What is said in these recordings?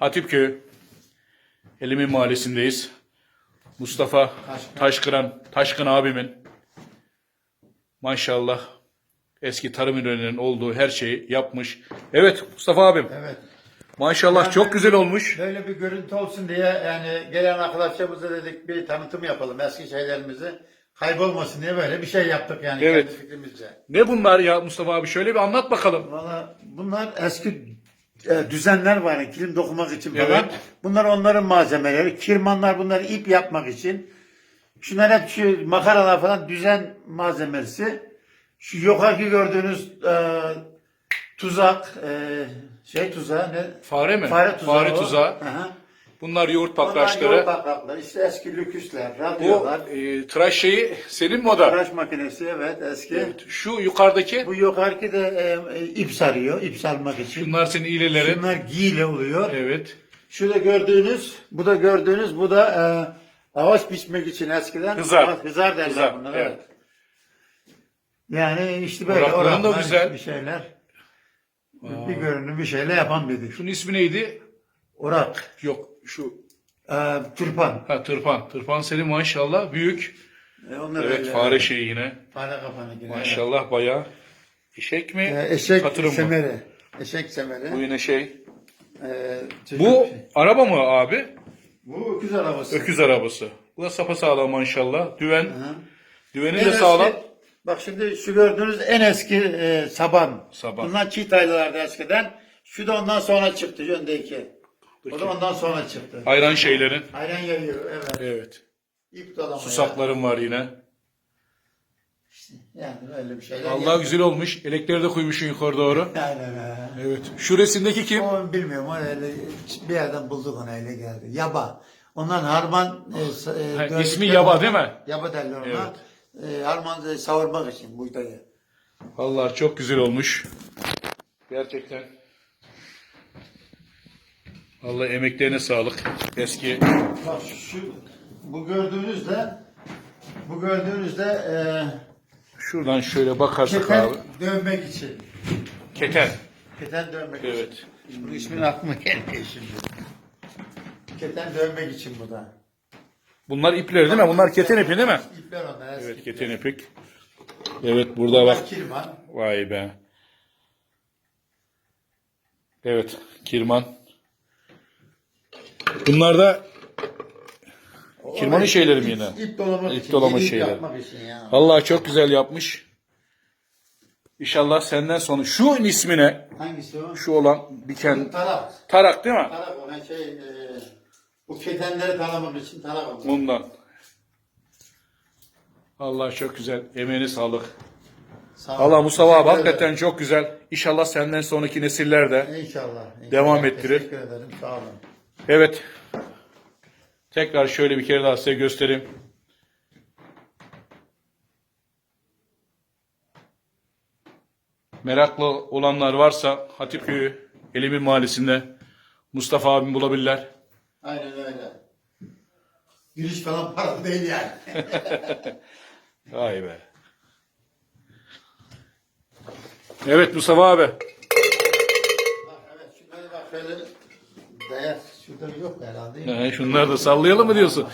Hatipköy Elimin Mahallesi'ndeyiz. Mustafa Taşkıran, Taşkın abimin maşallah eski tarım ürünlerinin olduğu her şeyi yapmış. Evet Mustafa abim Evet. maşallah Yani- çok güzel olmuş. Böyle bir görüntü olsun diye yani gelen arkadaşlarımıza dedik bir tanıtım yapalım eski şeylerimizi. Kaybolmasın diye böyle bir şey yaptık yani Evet. kendi fikrimizce. Ne bunlar ya Mustafa abi şöyle bir anlat bakalım. Valla bunlar eski e, düzenler var yani kilim dokumak için falan. Evet. Bunlar onların malzemeleri. Kirmanlar bunları ip yapmak için. Şunlar hep şu makaralar falan düzen malzemesi. Şu yukarıki gördüğünüz e, tuzak, e, şey tuzağı ne? Fare mi? Fare tuzağı. Fare o. tuzağı. Aha. Bunlar yoğurt pakraçları. yol pakaklar, işte eski lüküsler, Bu radyolar, e, tıraş şeyi senin mi o da? tıraş makinesi evet eski. Şu yukarıdaki Bu yukarıki de e, e, ip sarıyor, ip sarmak için. bunlar senin iğnelerin. Bunlar giyile oluyor. Evet. Şurada gördüğünüz, bu da gördüğünüz, bu da e, ağaç biçmek için eskiden. Hızar. Hızar derler Hızar, bunlar. evet. Evet. Yani işte böyle Orakların da güzel. bir şeyler. Bir görünüm bir şeyle yapan biri. Şunun ismi neydi? Orak, Yok şu e, tırpan. ha, tırpan. Tırpan senin maşallah büyük. E, onlar Evet öyle, fare şeyi yine. Fare kafanı yine. Maşallah bayağı. Eşek mi? E, eşek Katırım mı? semeri. Eşek semeri. Bu yine şey. E, çocuk Bu şey. araba mı abi? bu öküz arabası. Öküz arabası. Bu da sapasağlam maşallah. Düven. Hı. Düveni En de sağlam. eski- bak şimdi şu gördüğünüz en eski e, saban. Saban. Bunlar çiğ taylılardı eskiden. Şu da ondan sonra çıktı öndeki. O da ondan sonra çıktı. Ayran şeylerin. Ayran yayıyor evet. Evet. İp dolama. Susaklarım var yine. Yani öyle bir şeyler. Allah güzel olmuş. Elekleri de koymuşsun yukarı doğru. Aynen ha. Evet. Şu resimdeki kim? O bilmiyorum o öyle bir yerden bulduk onu öyle geldi. Yaba. Ondan harman e, sa- e, Ha, ismi Yaba değil mi? Yaba derler ona. E, harman savurmak için buğdayı. Vallahi çok güzel olmuş. Gerçekten. Allah emeklerine sağlık. Eski. Bak şu bu gördüğünüz de bu gördüğünüz de e, Şuradan şöyle bakarsak keten abi. dövmek için. Keten. Keten dövmek için. Evet. Bunun ismini aklıma gelmiyor şimdi. Keten dövmek için bu da. Bunlar ipleri değil mi? Bunlar keten ipi değil mi? İpler onlar. eski Evet ipler. keten ipik. Evet burada bak. Bunlar kirman. Vay be. Evet kirman. Bunlar da kirmanın şeyleri mi yine? İp dolama ip şeyler. yapmak için ya. Vallahi çok güzel yapmış. İnşallah senden sonra şu ismine Hangisi o? şu olan diken Tarak. tarak değil mi? Tarak o şey e, bu ketenleri talamak için tarak olur. Bundan. Allah çok güzel. Emeğine sağlık. Sağ ol. Allah Mustafa abi Teşekkür hakikaten çok güzel. İnşallah senden sonraki nesiller de İnşallah. inşallah. Devam ettirir. Teşekkür ederim. Sağ olun. Evet. Tekrar şöyle bir kere daha size göstereyim. Meraklı olanlar varsa Hatipköy'ü Elimin Mahallesi'nde Mustafa abim bulabilirler. Aynen öyle. Giriş falan paralı değil yani. Vay be. Evet Mustafa abi. bak evet şunları bak şöyle şurada yok herhalde. He, şunları da sallayalım mı diyorsun?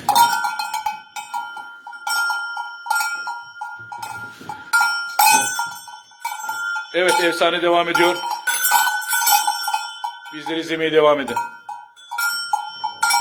Evet efsane devam ediyor. Bizleri izlemeye devam edin.